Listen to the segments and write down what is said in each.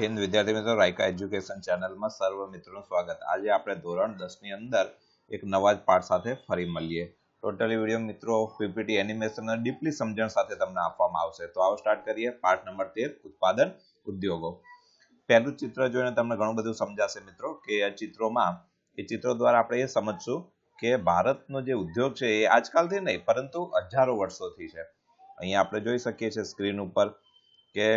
હિન્દ વિદ્યાર્થી મિત્રો રાયકા એજ્યુકેશન ચેનલમાં સર્વ મિત્રોનું સ્વાગત. આજે આપણે ધોરણ દસની અંદર એક નવા જ પાઠ સાથે ફરી મળીએ. ટોટલી વીડિયો મિત્રો પીપીટી એનિમેશન ડીપલી સમજણ સાથે તમને આપવામાં આવશે. તો આવો સ્ટાર્ટ કરીએ. પાઠ નંબર તેર, ઉત્પાદન ઉદ્યોગો. પહેલું ચિત્ર જોઈને તમને ઘણું બધું સમજાશે મિત્રો કે આ ચિત્રોમાં, એ ચિત્રો દ્વારા આપણે એ સમજશું કે ભારતનો જે ઉદ્યોગ છે એ આજકાલથી નહીં, પરંતુ હજારો વર્ષોથી છે. અહીંયા આપણે જોઈ શકીએ છીએ સ્ક્રીન ઉપર કે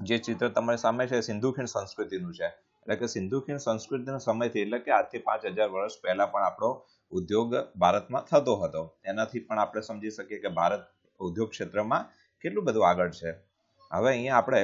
જે ચિત્ર તમારી સામે છે સિંધુ ખીણ સંસ્કૃતિનું છે. એટલે કે સિંધુ ખીણ સંસ્કૃતિના સમયથી એટલે કે આજથી પાંચ હજાર વર્ષ પહેલા પણ આપણો ઉદ્યોગ ભારતમાં થતો હતો. એનાથી પણ આપણે સમજી શકીએ કે ભારત ઉદ્યોગ ક્ષેત્રમાં કેટલું બધું આગળ છે. હવે અહીંયા આપણે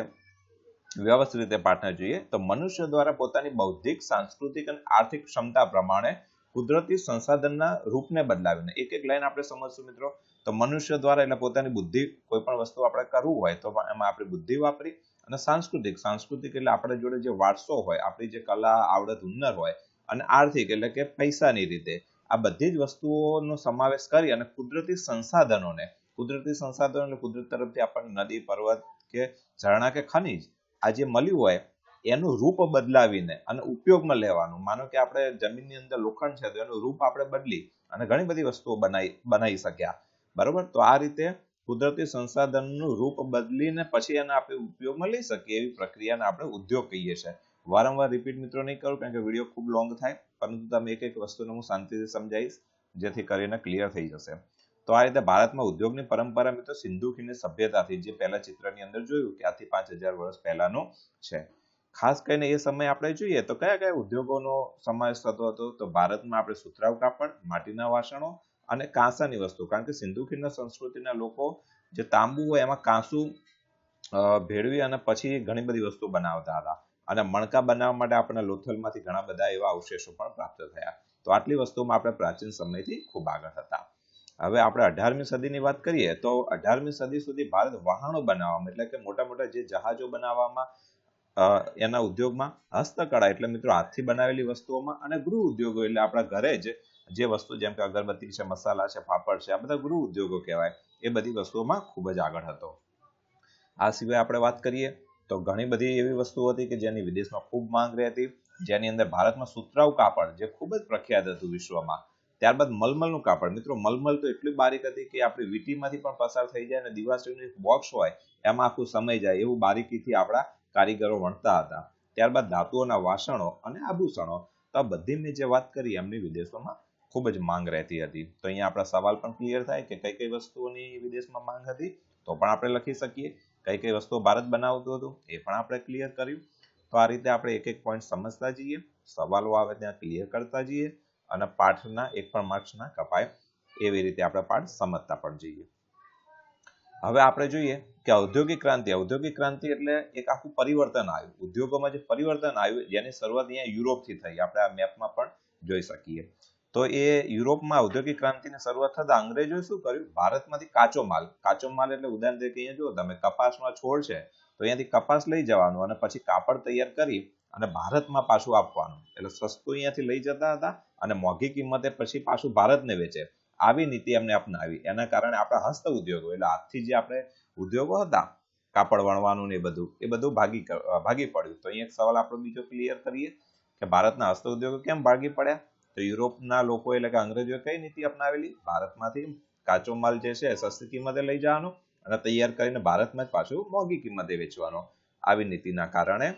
વ્યવસ્થિત રીતે પાઠને જોઈએ તો મનુષ્ય દ્વારા પોતાની બૌદ્ધિક, સાંસ્કૃતિક અને આર્થિક ક્ષમતા પ્રમાણે કુદરતી સંસાધનના રૂપને બદલાવીને એક એક લાઈન આપણે સમજશું મિત્રો. તો મનુષ્ય દ્વારા એટલે પોતાની બુદ્ધિ કોઈ પણ વસ્તુ આપણે કરવું હોય તો એમાં આપણે બુદ્ધિ વાપરી અને સાંસ્કૃતિક સાંસ્કૃતિક એટલે આપણા જોડે જે વારસો હોય, આપણી જે કલા, આવડત હુન્નર હોય અને આર્થિક એટલે કે પૈસાની રીતે, આ બધી જ વસ્તુઓનો સમાવેશ કરી અને કુદરતી સંસાધનોને, કુદરતી સંસાધનો એટલે કુદરત તરફથી આપણને નદી, પર્વત કે ઝરણા કે ખનિજ આ જે મળ્યું હોય, એનું રૂપ બદલાવીને અને ઉપયોગમાં લેવાનું. માનો કે આપણે જમીનની અંદર લોખંડ છે તો એનું રૂપ આપણે બદલી અને ઘણી બધી વસ્તુઓ બનાવી બનાવી શક્યા. બરોબર? તો આ રીતે કુદરતી સંસાધનનું રૂપ બદલીને પછી એને આપણે ઉપયોગમાં લઈ શકીએ એવી પ્રક્રિયાને આપણે ઉદ્યોગ કહીએ છીએ. વારંવાર રિપીટ મિત્રો નહીં કરું કારણ કે વીડિયો ખૂબ લોંગ થાય, પરંતુ તમે એક એક વસ્તુને હું શાંતિથી સમજાવીશ, જેથી કરીને ક્લિયર થઈ જશે. તો આ રીતે ભારતમાં ઉદ્યોગની પરંપરા મિત્રો સિંધુ ખીણની સભ્યતાથી, જે પહેલા ચિત્રની અંદર જોયું કે આથી પાંચ હજાર વર્ષ પહેલાનું છે. ખાસ કરીને એ સમય આપણે જોઈએ તો કયા કયા ઉદ્યોગોનો સમાવેશ થતો હતો? તો ભારતમાં આપણે સુતરાઉ કાપડ માટીના વાસણો અને કાંસાની વસ્તુ. કારણ કે સિંધુ ખીણના સંસ્કૃતિના લોકો જે તાંબુ હોય એમાં કાંસુ ભેળવી અને પછી ઘણી બધી વસ્તુ બનાવતા હતા. અને મણકા બનાવવા માટે આપણને લોથલમાંથી ઘણા બધા એવા અવશેષો પણ પ્રાપ્ત થયા. તો આટલી વસ્તુમાં આપણે પ્રાચીન સમયથી ખૂબ આગળ હતા. હવે આપણે અઢારમી સદીની વાત કરીએ તો અઢારમી સદી સુધી ભારત વહાણો બનાવવામાં, એટલે કે મોટા મોટા જે જહાજો બનાવવામાં એના ઉદ્યોગમાં હસ્તકળા, એટલે મિત્રો હાથથી બનાવેલી વસ્તુઓમાં અને ગૃહ ઉદ્યોગો, એટલે આપણા ઘરે જ જે વસ્તુ જેમ કે અગરબત્તી છે, મસાલા છે, પાપડ છે, આ બધા ગૃહ ઉદ્યોગો કહેવાય, એ બધી વસ્તુઓમાં ખૂબ જ આગળ હતો. આ સિવાય આપણે વાત કરીએ તો ઘણી બધી એવી વસ્તુઓ હતી કે જેની વિદેશમાં ખૂબ માંગ રહેતી જેની અંદર ભારતમાં સુતરાઉ કાપડ, જે ખૂબ જ પ્રખ્યાત હતું વિશ્વમાં, ત્યારબાદ મલમલનું કાપડ. મિત્રો, મલમલ તો એટલી બારીક હતી કે આપણી વીટીમાંથી પણ પસાર થઈ જાય અને દિવાસળીનું બોક્સ હોય, એમાં આખું સમય જાય એવું બારીકીથી આપણા કારીગરો વણતા હતા. ત્યારબાદ ધાતુઓના વાસણો અને આભૂષણો. તો આ બધી મેં જે વાત કરી એમની વિદેશોમાં ખૂબ જ માંગ રહેતી હતી. તો અહીંયા આપણા સવાલ પણ ક્લિયર થાય કે કઈ કઈ વસ્તુઓની વિદેશમાં માંગ હતી, તો પણ આપણે લખી શકીએ. કઈ કઈ વસ્તુઓ ભારત બનાવતું હતું, એ પણ આપણે ક્લિયર કર્યું. તો આ રીતે આપણે એક એક પોઈન્ટ સમજતા જઈએ, સવાલો આવે ત્યાં ક્લિયર કરતા જઈએ, અને પાઠના એક પણ માર્ક્સ ના કપાય, એવી રીતે આપણે પાઠ સમજતા પણ જઈએ. હવે આપણે જોઈએ કે ઔદ્યોગિક ક્રાંતિ ઔદ્યોગિક ક્રાંતિ એટલે એક આખું પરિવર્તન આવ્યું. ઉદ્યોગોમાં જે પરિવર્તન આવ્યું, જેની શરૂઆત અહીંયા યુરોપથી થઈ. આપણે આ મેપમાં પણ જોઈ શકીએ. તો એ યુરોપમાં ઔદ્યોગિક ક્રાંતિની શરૂઆત થતા અંગ્રેજોએ શું કર્યું? ભારતમાંથી કાચો માલ. કાચો માલ એટલે ઉદાહરણ તરીકે અહીંયા જુઓ, તમે કપાસનો છોડ છે, તો અહીંયાથી કપાસ લઈ જવાનું અને પછી કાપડ તૈયાર કરી અને ભારતમાં પાછું આપવાનું. એટલે સસ્તું અહીંયાથી લઈ જતા હતા અને મોંઘી કિંમતે પછી પાછું ભારતને વેચે. આવી નીતિ એમને અપનાવી. એના કારણે આપણા હસ્ત ઉદ્યોગો, એટલે હાથથી જે આપણે ઉદ્યોગો હતા, કાપડ વણવાનું ને એ બધું એ બધું ભાગી ભાગી પડ્યું. તો અહીંયા એક સવાલ આપણો બીજો ક્લિયર કરીએ કે ભારતના હસ્ત ઉદ્યોગો કેમ ભાગી પડ્યા? તો યુરોપના લોકો એટલે કે અંગ્રેજોએ કઈ નીતિ અપનાવેલી? ભારતમાંથી કાચો માલ જે છે સસ્તી કિંમતે લઈ જવાનો અને તૈયાર કરીને ભારતમાં જ પાછું મોંઘી કિંમતે વેચવાનો. આવી નીતિના કારણે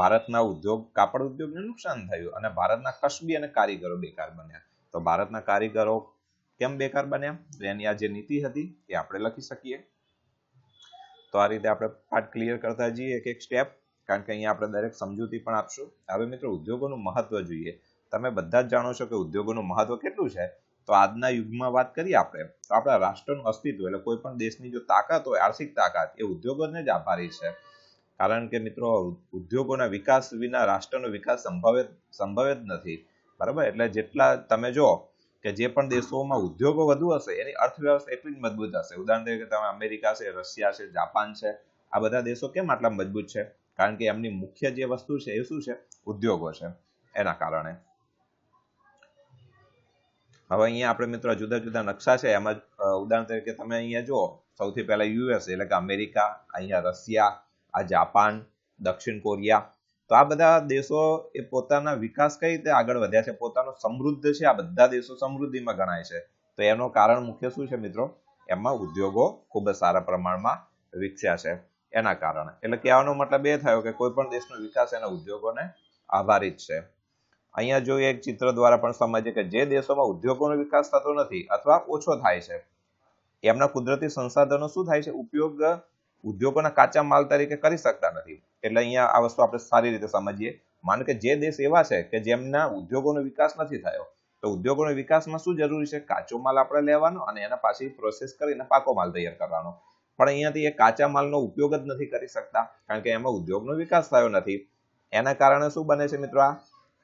ભારતના ઉદ્યોગ, કાપડ ઉદ્યોગને નુકસાન થયું અને ભારતના કસબી અને કારીગરો બેકાર બન્યા. તો ભારતના કારીગરો કેમ બેકાર બન્યા? એની આ જે નીતિ હતી એ આપણે લખી શકીએ. તો આ રીતે આપણે પાઠ ક્લિયર કરતા જઈએ એક એક સ્ટેપ કારણ કે અહીંયા આપણે દરેક સમજૂતી પણ આપશું. હવે મિત્રો, ઉદ્યોગોનું મહત્વ જોઈએ. તમે બધા જ જાણો છો કે ઉદ્યોગોનું મહત્વ કેટલું છે, તો આજના યુગમાં વાત કરીએ આપણે, તો આપણા રાષ્ટ્રનું અસ્તિત્વ એટલે કોઈ પણ દેશની જો તાકાત હોય, આર્થિક તાકાત, એ ઉદ્યોગોને જ આભારી છે. કારણ કે મિત્રો, ઉદ્યોગોના વિકાસ વિના રાષ્ટ્રનો વિકાસ સંભવે સંભવે જ નથી. બરાબર? એટલે જેટલા તમે જો કે જે પણ દેશોમાં ઉદ્યોગો વધુ હશે, એની અર્થવ્યવસ્થા એટલી જ મજબૂત હશે. ઉદાહરણ તરીકે તમે અમેરિકા છે, રશિયા છે, જાપાન છે, આ બધા દેશો કેમ આટલા મજબૂત છે? કારણ કે એમની મુખ્ય જે વસ્તુ છે, એ શું છે? ઉદ્યોગો છે. એના કારણે. હવે અહીંયા આપણે મિત્રો જુદા જુદા નકશા છે. એમાં ઉદાહરણ તરીકે તમે અહીંયા જુઓ, સૌથી પહેલા યુએસ એટલે કે અમેરિકા, અહીંયા રશિયા, આ જાપાન, દક્ષિણ કોરિયા. તો આ બધા દેશો એ પોતાના વિકાસ કઈ રીતે આગળ વધ્યા છે? પોતાનો સમૃદ્ધ છે. આ બધા દેશો સમૃદ્ધિમાં ગણાય છે. તો એનું કારણ મુખ્ય શું છે મિત્રો? એમાં ઉદ્યોગો ખૂબ જ સારા પ્રમાણમાં વિકસ્યા છે. એના કારણે. એટલે કહેવાનો મતલબ એ થયો કે કોઈ પણ દેશનો વિકાસ એના ઉદ્યોગોને આભારિત છે. અહીંયા જો એક ચિત્ર દ્વારા પણ સમજીએ કે જે દેશોમાં ઉદ્યોગોનો વિકાસ થતો નથી અથવા ઓછો થાય છે, એમના કુદરતી સંસાધનો શું થાય છે? ઉપયોગ ઉદ્યોગોના કાચા માલ તરીકે કરી શકતા નથી. એટલે અહીંયા આ વસ્તુ આપણે સારી રીતે સમજીએ. માનો કે જે દેશ એવા છે કે જેમના ઉદ્યોગોનો વિકાસ નથી થયો, તો ઉદ્યોગોનો વિકાસમાં શું જરૂરી છે? કાચો માલ આપણે લેવાનો અને એના પાછી પ્રોસેસ કરીને પાકો માલ તૈયાર કરવાનો. પણ અહીંયાથી એ કાચા માલનો ઉપયોગ જ નથી કરી શકતા, કારણ કે એમાં ઉદ્યોગનો વિકાસ થયો નથી. એના કારણે શું બને છે મિત્રો આ?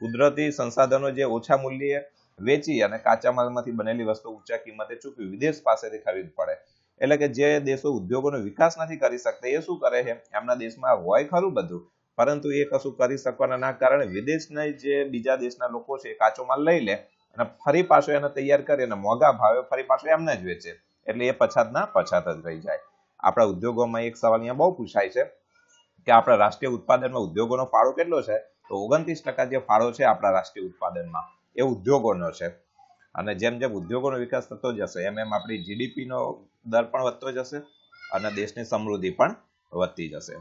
કુદરતી સંસાધનો જે ઓછા મૂલ્યે વેચી અને કાચા માલમાંથી બનેલી વસ્તુ ઊંચા કિંમતે ચૂકવી વિદેશ પાસેથી ખરીદ પડે. એટલે કે જે દેશો ઉદ્યોગોનો વિકાસ નથી કરી શકતા એ શું કરે છે? એમના દેશમાં હોય ખરું બધું, પરંતુ એ કશું કરી શકવાના ના કારણે વિદેશના જે બીજા દેશના લોકો છે કાચો માલ લઈ લે અને ફરી પાછો એને તૈયાર કરી અને મોંઘા ભાવે ફરી પાછો એમને જ વેચે. એટલે એ પછાતના પછાત જ રહી જાય. આપણા ઉદ્યોગોમાં એક સવાલ અહીંયા બહુ પૂછાય છે કે આપણા રાષ્ટ્રીય ઉત્પાદનમાં ઉદ્યોગોનો ફાળો કેટલો છે? તો ઓગણત્રીસ ટકા જે ફાળો છે આપણા રાષ્ટ્રીય ઉત્પાદનમાં, એ ઉદ્યોગોનો છે. અને જેમ જેમ ઉદ્યોગોનો વિકાસ થતો જશે, એમ એમ આપણી જીડીપીનો દર પણ વધતો જશે અને દેશની સમૃદ્ધિ પણ વધતી જશે.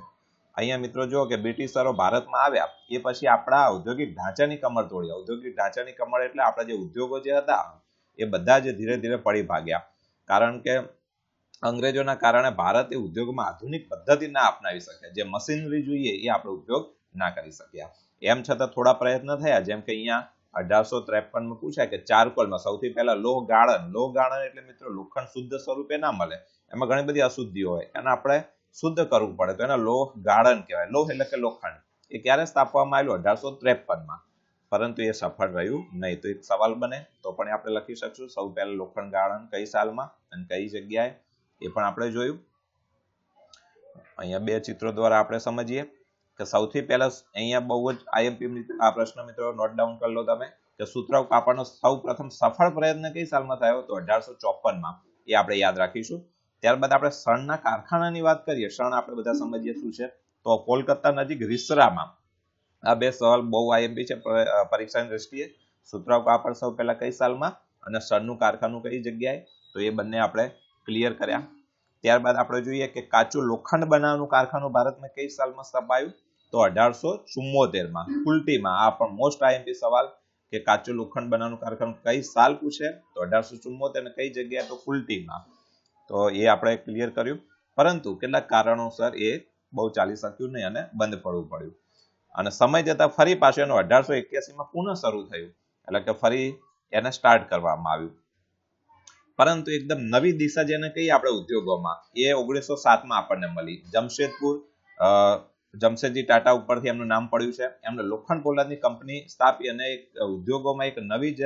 અહીંયા મિત્રો જુઓ કે બ્રિટિશરો ભારતમાં આવ્યા, એ પછી આપણા ઔદ્યોગિક ઢાંચાની કમર તોડી. ઔદ્યોગિક ઢાંચાની કમર એટલે આપણા જે ઉદ્યોગો જે હતા, એ બધા જ ધીરે ધીરે પડી ભાગ્યા. કારણ કે અંગ્રેજોના કારણે ભારત એ ઉદ્યોગમાં આધુનિક પદ્ધતિ ના અપનાવી શકે જે મશીનરી જોઈએ, એ આપણે ઉપયોગ ના કરી શક્યા. એમ છતાં થોડા પ્રયત્ન થયા, જેમ કે અહીંયા અઢારસો ત્રેપનમાં પૂછાય કે ચારકોલમાં સૌથી પહેલા લોહ ગાળણ લોહ ગાળણ એટલે મિત્રો લોખંડ શુદ્ધ સ્વરૂપે ના મળે. એમાં ઘણી બધી અશુદ્ધિઓ હોય એને આપણે શુદ્ધ કરવું પડે. તો એને લોહ ગાળણ કહેવાય. લોહ એટલે કે લોખંડ. એ ક્યારે સ્થાપવામાં આવેલું અઢારસો ત્રેપનમાં. પરંતુ એ સફળ રહ્યું નહીં. તો એક સવાલ બને, તો પણ આપણે લખી શકશું. સૌ પહેલા લોખંડ ગાળણ કઈ સાલમાં અને કઈ જગ્યાએ? એ પણ આપણે જોયું. અહીંયા બે ચિત્રો દ્વારા આપણે સમજીએ. કે સૌથી પહેલા અહીંયા બહુ જ આઈએમપી આ પ્રશ્ન મિત્રો નોટ ડાઉન કરી લો તમે કે સુતરાઉ કાપડનો સૌ પ્રથમ સફળ પ્રયત્ન કઈ સાલમાં થયો તો અઢારસો ચોપનમાં એ આપણે યાદ રાખીશું. ત્યારબાદ આપણે શણના કારખાનાની વાત કરીએ. શણ આપણે બધા સમજીએ શું છે? તો કોલકાતા નજીક રિસરામાં આ બે સવાલ બહુ આઈએમપી છે પરીક્ષાની દ્રષ્ટિએ. સૂત્રાવ કાપડ સૌ પહેલા કઈ સાલમાં? અને શણનું કારખાનું કઈ જગ્યાએ? તો એ બંને આપણે ક્લિયર કર્યા. ત્યારબાદ આપણે જોઈએ કે કાચું લોખંડ બનાવવાનું કારખાનું ભારતમાં કઈ સાલમાં સ્થપાયું? તો અઢારસો ચુમ્મોતેરમાં ઉલટીમાં આ પણ મોસ્ટ આઈએમપી સવાલ કે કાચું લોખંડ બનાવવાનું કારખાનું કઈ સાલ પૂછે? તો અઢારસો ચુમ્મોતેર કઈ જગ્યાએ? તો કુલટીમાં. તો એ આપણે ક્લિયર કર્યું. પરંતુ કેટલાક કારણોસર એ બહુ ચાલી શક્યું નહીં અને બંધ પડવું પડ્યું. અને સમય જતા ફરી પાછું એનું અઢારસો એક્યાસીમાં પુનઃ શરૂ થયું. એટલે કે ફરી એને સ્ટાર્ટ કરવામાં આવ્યું. પરંતુ એકદમ નવી દિશા જેને કહીએ આપણે ઉદ્યોગોમાં, એ ઓગણીસો સાતમાં આપણને મળી. જમશેદપુર જમશેદજી ટાટા ઉપરથી એમનું નામ પડ્યું છે. એમને લોખંડ પોલાદની કંપની સ્થાપી અને ઉદ્યોગોમાં એક નવી જ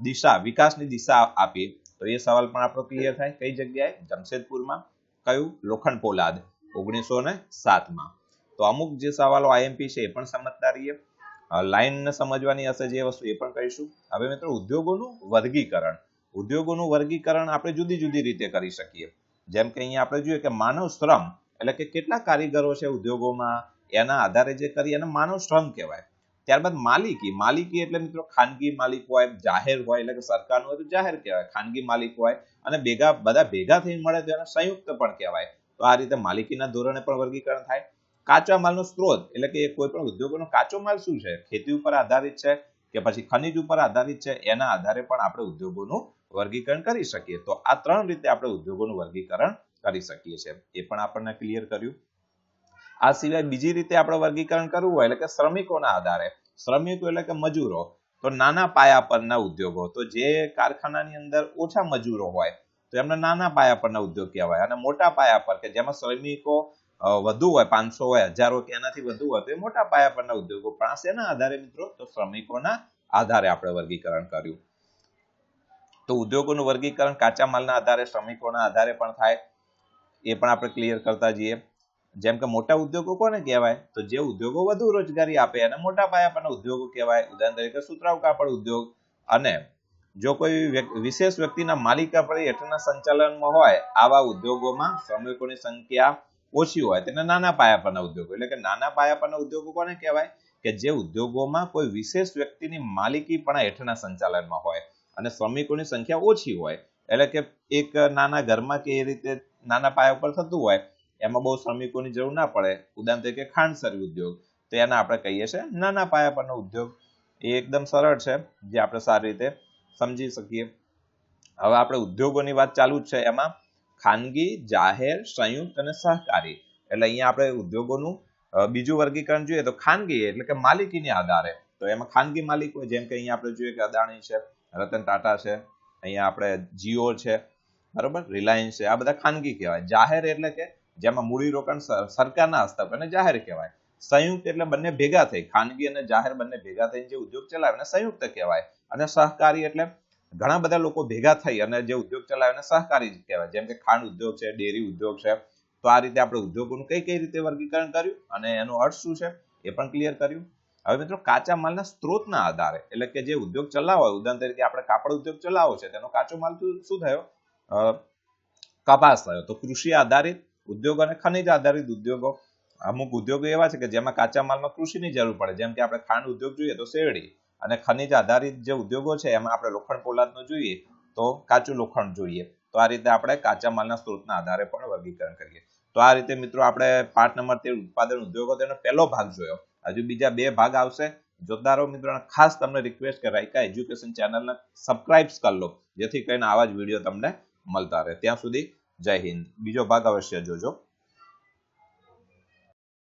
દિશા, વિકાસની દિશા આપી. તો એ સવાલ પણ આપણો ક્લિયર થાય. કઈ જગ્યાએ? જમશેદપુરમાં. કયું? લોખંડ પોલાદ ઓગણીસો ને સાતમાં. તો અમુક જે સવાલો આઈએમપી છે એ પણ સમજતા રહીએ લાઈનને સમજવાની હશે જે વસ્તુ એ પણ કહીશું. હવે મિત્રો, ઉદ્યોગોનું વર્ગીકરણ. ઉદ્યોગોનું વર્ગીકરણ આપણે જુદી જુદી રીતે કરી શકીએ. જેમ કે અહીંયા આપણે જોઈએ કે માનવ શ્રમ, એટલે કે કેટલા કારીગરો છે ઉદ્યોગોમાં, એના આધારે જે કરી એને માનવ શ્રમ કહેવાય. ત્યારબાદ માલિકી માલિકી એટલે મિત્રો ખાનગી માલિક હોય, જાહેર હોય, એટલે કે સરકારનું હોય તો જાહેર કહેવાય, ખાનગી માલિક હોય, અને ભેગા, બધા ભેગા થઈને મળે તો એને સંયુક્ત પણ કહેવાય. તો આ રીતે માલિકીના ધોરણે પણ વર્ગીકરણ થાય. કાચા માલનો સ્ત્રોત, એટલે કે કોઈ પણ ઉદ્યોગોનો કાચો માલ શું છે? ખેતી ઉપર આધારિત છે કે પછી ખનિજ ઉપર આધારિત છે? એના આધારે પણ આપણે ઉદ્યોગોનું વર્ગીકરણ કરી શકીએ. તો આ ત્રણ રીતે આપણે ઉદ્યોગોનું વર્ગીકરણ કરી શકીએ છીએ. એ પણ આપણને ક્લિયર કર્યું. આ સિવાય બીજી રીતે આપણે વર્ગીકરણ કરવું હોય એટલે કે શ્રમિકોના આધારે. શ્રમિકો એટલે કે મજૂરો. તો નાના પાયા પરના ઉદ્યોગો. તો જે કારખાનાની અંદર ઓછા મજૂરો હોય, તો એમને નાના પાયા પરના ઉદ્યોગ કહેવાય. અને મોટા પાયા પર કે જેમાં શ્રમિકો વધુ હોય, પાંચસો હોય, હજારો કે એનાથી વધુ હોય, તો એ મોટા પાયા પરના ઉદ્યોગો પણ આ શેના આધારે મિત્રો? તો શ્રમિકોના આધારે આપણે વર્ગીકરણ કર્યું. તો ઉદ્યોગોનું વર્ગીકરણ કાચા માલના આધારે, શ્રમિકોના આધારે પણ થાય, એ પણ આપણે ક્લિયર કરતા જઈએ. જેમ કે મોટા ઉદ્યોગો કોને કહેવાય? તો જે ઉદ્યોગો વધુ રોજગારી આપે અને મોટા પાયા પરના ઉદ્યોગો કહેવાય. ઉદાહરણ તરીકે સુતરાઉ કાપડ ઉદ્યોગ અને જો કોઈ વિશેષ વ્યક્તિના માલિકા પર હેઠળના સંચાલનમાં હોય, આવા ઉદ્યોગોમાં શ્રમિકોની સંખ્યા ઓછી હોય. તેને નાના પાયા પરના ઉદ્યોગો, એટલે કે નાના પાયા પરના ઉદ્યોગો કોને કહેવાય? કે જે ઉદ્યોગોમાં કોઈ વિશેષ વ્યક્તિની માલિકી પણ હેઠળના સંચાલનમાં હોય. અને શ્રમિકોની સંખ્યા ઓછી હોય, એટલે કે એક નાના ઘરમાં કે એ રીતે નાના પાયા ઉપર થતું હોય, એમાં બહુ શ્રમિકોની જરૂર ના પડે. ઉદાહરણ તરીકે ખાંડસરી ઉદ્યોગ, તો એને આપણે કહીએ છીએ નાના પાયા પરનો ઉદ્યોગ. એ એકદમ સરળ છે, જે આપણે સારી રીતે સમજી શકીએ. હવે આપણે ઉદ્યોગોની વાત ચાલુ જ છે એમાં. ખાનગી, જાહેર, સંયુક્ત અને સહકારી. એટલે અહીંયા આપણે ઉદ્યોગોનું બીજું વર્ગીકરણ જોઈએ તો ખાનગી એટલે કે માલિકીને આધારે. તો એમાં ખાનગી માલિક હોય, જેમ કે અહીંયા આપણે જોઈએ કે અદાણી છે રતન ટાટા છે, અહીંયા આપણે જીઓ છે, બરોબર? રિલાયન્સ છે, આ બધા ખાનગી કહેવાય. જાહેર એટલે કે જેમાં મૂડીરોકાણ સર- સરકારના હસ્તક અને જાહેર કહેવાય. સંયુક્ત એટલે બંને ભેગા થઈ. ખાનગી અને જાહેર બંને ભેગા થઈને જે ઉદ્યોગ ચલાવે એને સંયુક્ત કહેવાય. અને સહકારી એટલે ઘણા બધા લોકો ભેગા થઈ અને જે ઉદ્યોગ ચલાવે એને સહકારી કહેવાય. જેમ કે ખાંડ ઉદ્યોગ છે, ડેરી ઉદ્યોગ છે. તો આ રીતે આપણે ઉદ્યોગોનું કઈ કઈ રીતે વર્ગીકરણ કર્યું અને એનો અર્થ શું છે એ પણ ક્લિયર કર્યું. હવે મિત્રો કાચા માલના સ્ત્રોતના આધારે, એટલે કે જે ઉદ્યોગ ચલાવો ઉદાહરણ તરીકે આપણે કાપડ ઉદ્યોગ ચલાવો છે, તેનો કાચો માલ શું થયો? કપાસ થયો. તો કૃષિ આધારિત ઉદ્યોગો અને ખનિજ આધારિત ઉદ્યોગો. અમુક ઉદ્યોગો એવા છે કે જેમાં કાચા માલમાં કૃષિની જરૂર પડે. જેમ કે આપણે ખાંડ ઉદ્યોગ જોઈએ તો શેરડી અને ખનિજ આધારિત જે ઉદ્યોગો છે, એમાં આપણે લોખંડ પોલાદનો જોઈએ તો કાચું લોખંડ જોઈએ. તો આ રીતે આપણે કાચા માલના સ્ત્રોતના આધારે પણ વર્ગીકરણ કરીએ. તો આ રીતે મિત્રો આપણે પાર્ટ નંબર તેર ઉત્પાદન ઉદ્યોગો, તેનો પહેલો ભાગ જોયો. હજુ બીજા બે ભાગ આવશે. જોતદારો મિત્રો ખાસ તમને રિક્વેસ્ટ કે રાયકા એજ્યુકેશન ચેનલને સબસ્ક્રાઇબ કરી લો, જેથી કરીને આવા જ વીડિયો તમને મળતા રહે. ત્યાં સુધી જય હિન્દ. બીજો ભાગ અવશ્ય જોજો.